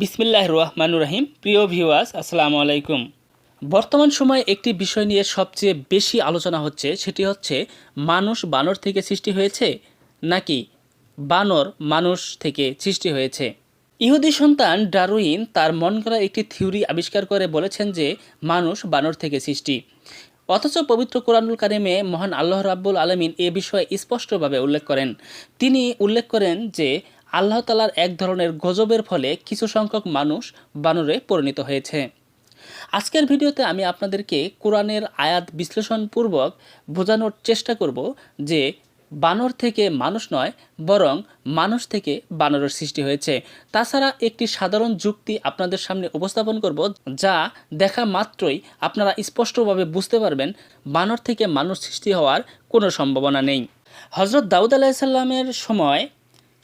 বিসমিল্লাহ রহমানুর রহিম। প্রিয় ভিউয়ার্স আসসালামু আলাইকুম। বর্তমান সময়ে একটি বিষয় নিয়ে সবচেয়ে বেশি আলোচনা হচ্ছে, সেটি হচ্ছে মানুষ বানর থেকে সৃষ্টি হয়েছে নাকি বানর মানুষ থেকে সৃষ্টি হয়েছে? ইহুদি সন্তান ডারুইন তার মন করা একটি থিওরি আবিষ্কার করে বলেছেন যে মানুষ বানর থেকে সৃষ্টি। অথচ পবিত্র কোরআনুল কারিমে মহান আল্লাহ রাব্বুল আলমিন এ বিষয়ে স্পষ্টভাবে উল্লেখ করেন। তিনি উল্লেখ করেন যে আল্লাহ তালার এক ধরনের গজবের ফলে কিছু সংখ্যক মানুষ বানরে পরিণত হয়েছে। আজকের ভিডিওতে আমি আপনাদেরকে কোরআনের আয়াত বিশ্লেষণপূর্বক বোঝানোর চেষ্টা করব যে বানর থেকে মানুষ নয়, বরং মানুষ থেকে বানরের সৃষ্টি হয়েছে। তাছাড়া একটি সাধারণ যুক্তি আপনাদের সামনে উপস্থাপন করব যা দেখা মাত্রই আপনারা স্পষ্টভাবে বুঝতে পারবেন বানর থেকে মানুষ সৃষ্টি হওয়ার কোনো সম্ভাবনা নেই। হজরত দাউদ আলাহিসাল্লামের সময়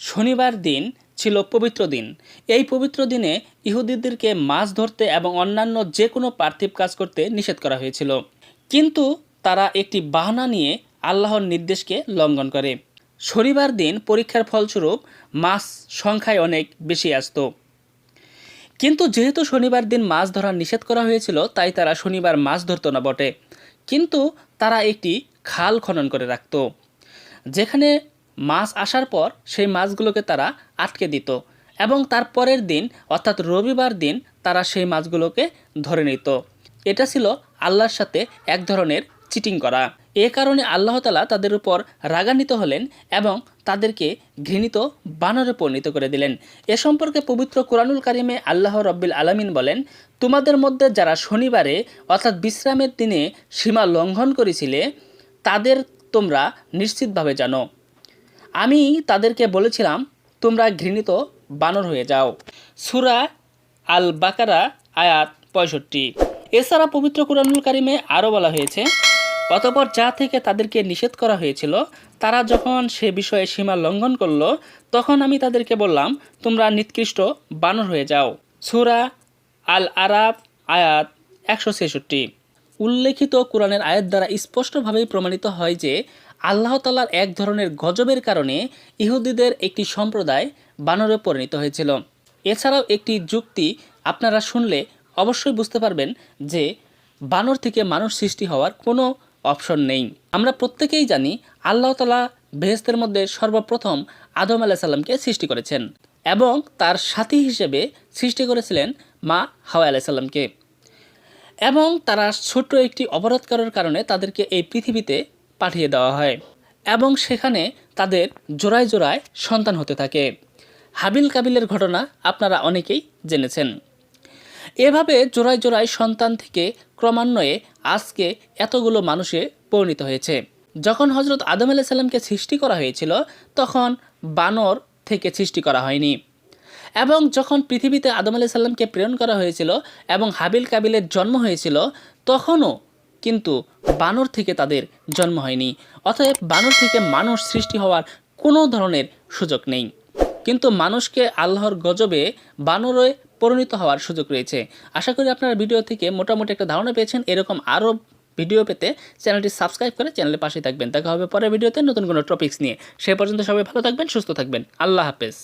শনিবার দিন ছিল পবিত্র দিন। এই পবিত্র দিনে ইহুদিদেরকে মাছ ধরতে এবং অন্যান্য যে কোনো পার্থিব কাজ করতে নিষেধ করা হয়েছিল। কিন্তু তারা একটি বাহানা নিয়ে আল্লাহর নির্দেশকে লঙ্ঘন করে। শনিবার দিন পরীক্ষার ফলস্বরূপ মাছ সংখ্যায় অনেক বেশি আসতো। কিন্তু যেহেতু শনিবার দিন মাছ ধরা নিষেধ করা হয়েছিল, তাই তারা শনিবার মাছ ধরতো না বটে। কিন্তু তারা একটি খাল খনন করে রাখত। যেখানে মাছ আসার পর সেই মাছগুলোকে তারা আটকে দিত এবং তার পরের দিন, অর্থাৎ রবিবার দিন, তারা সেই মাছগুলোকে ধরে নিত। এটা ছিল আল্লাহর সাথে এক ধরনের চিটিং করা। এ কারণে আল্লাহ তালা তাদের উপর রাগান্বিত হলেন এবং তাদেরকে ঘৃণিত বানরে পরিণত করে দিলেন। এ সম্পর্কে পবিত্র কোরআনুল কারিমে আল্লাহ রব্বিল আলামিন বলেন, তোমাদের মধ্যে যারা শনিবারে, অর্থাৎ বিশ্রামের দিনে সীমা লঙ্ঘন করেছিলে, তাদের তোমরা নিশ্চিতভাবে জানো। আমি তাদেরকে বলেছিলাম, তোমরা ঘৃণিত বানর হয়ে যাও। সুরা আল বাকারা আয়াত পঁয়ষট্টি। এছাড়া পবিত্র কুরআনুল কারিমে আরও বলা হয়েছে, অতপর যা থেকে তাদেরকে নিষেধ করা হয়েছিল, তারা যখন সে বিষয়ে সীমা লঙ্ঘন করল, তখন আমি তাদেরকে বললাম, তোমরা নিকৃষ্ট বানর হয়ে যাও। সুরা আল আরাব আয়াত একশো ছেষট্টি। উল্লেখিত কোরআনের আয়াত দ্বারা স্পষ্টভাবেই প্রমাণিত হয় যে আল্লাহ তালার এক ধরনের গজবের কারণে ইহুদিদের একটি সম্প্রদায় বানরে পরিণত হয়েছিল। এছাড়াও একটি যুক্তি আপনারা শুনলে অবশ্যই বুঝতে পারবেন যে বানর থেকে মানুষ সৃষ্টি হওয়ার কোনো অপশন নেই। আমরা প্রত্যেকেই জানি আল্লাহ তালা বেহেস্তের মধ্যে সর্বপ্রথম আদম আলাহ সাল্লামকে সৃষ্টি করেছেন এবং তার সাথী হিসেবে সৃষ্টি করেছিলেন মা হাওয়া আলাহ সাল্লামকে এবং তারা ছোট্ট একটি অপরাধ করার কারণে তাদেরকে এই পৃথিবীতে পাঠিয়ে দেওয়া হয় এবং সেখানে তাদের জোড়ায় জোড়ায় সন্তান হতে থাকে। হাবিল কাবিলের ঘটনা আপনারা অনেকেই জেনেছেন। এভাবে জোড়ায় জোড়ায় সন্তান থেকে ক্রমান্বয়ে আজকে এতগুলো মানুষে পরিণত হয়েছে। যখন হজরত আদম আলাহ সাল্লামকে সৃষ্টি করা হয়েছিল, তখন বানর থেকে সৃষ্টি করা হয়নি। এবং যখন পৃথিবীতে আদম আলাহ সাল্লামকে প্রেরণ করা হয়েছিল এবং হাবিল কাবিলের জন্ম হয়েছিল, তখনও কিন্তু বানর থেকে তাদের জন্ম হয়নি। অতএব বানর থেকে মানুষ সৃষ্টি হওয়ার কোনো ধরনের সুযোগ নেই। কিন্তু মানুষকে আল্লাহর গজবে বানরে পরিণত হওয়ার সুযোগ রয়েছে। আশা করি আপনারা ভিডিও থেকে মোটামুটি একটা ধারণা পেয়েছেন। এরকম আরও ভিডিও পেতে চ্যানেলটি সাবস্ক্রাইব করে চ্যানেলের পাশে থাকবেন। দেখা হবে পরের ভিডিওতে নতুন কোনো টপিক্স নিয়ে। সে পর্যন্ত সবাই ভালো থাকবেন, সুস্থ থাকবেন। আল্লাহ হাফেজ।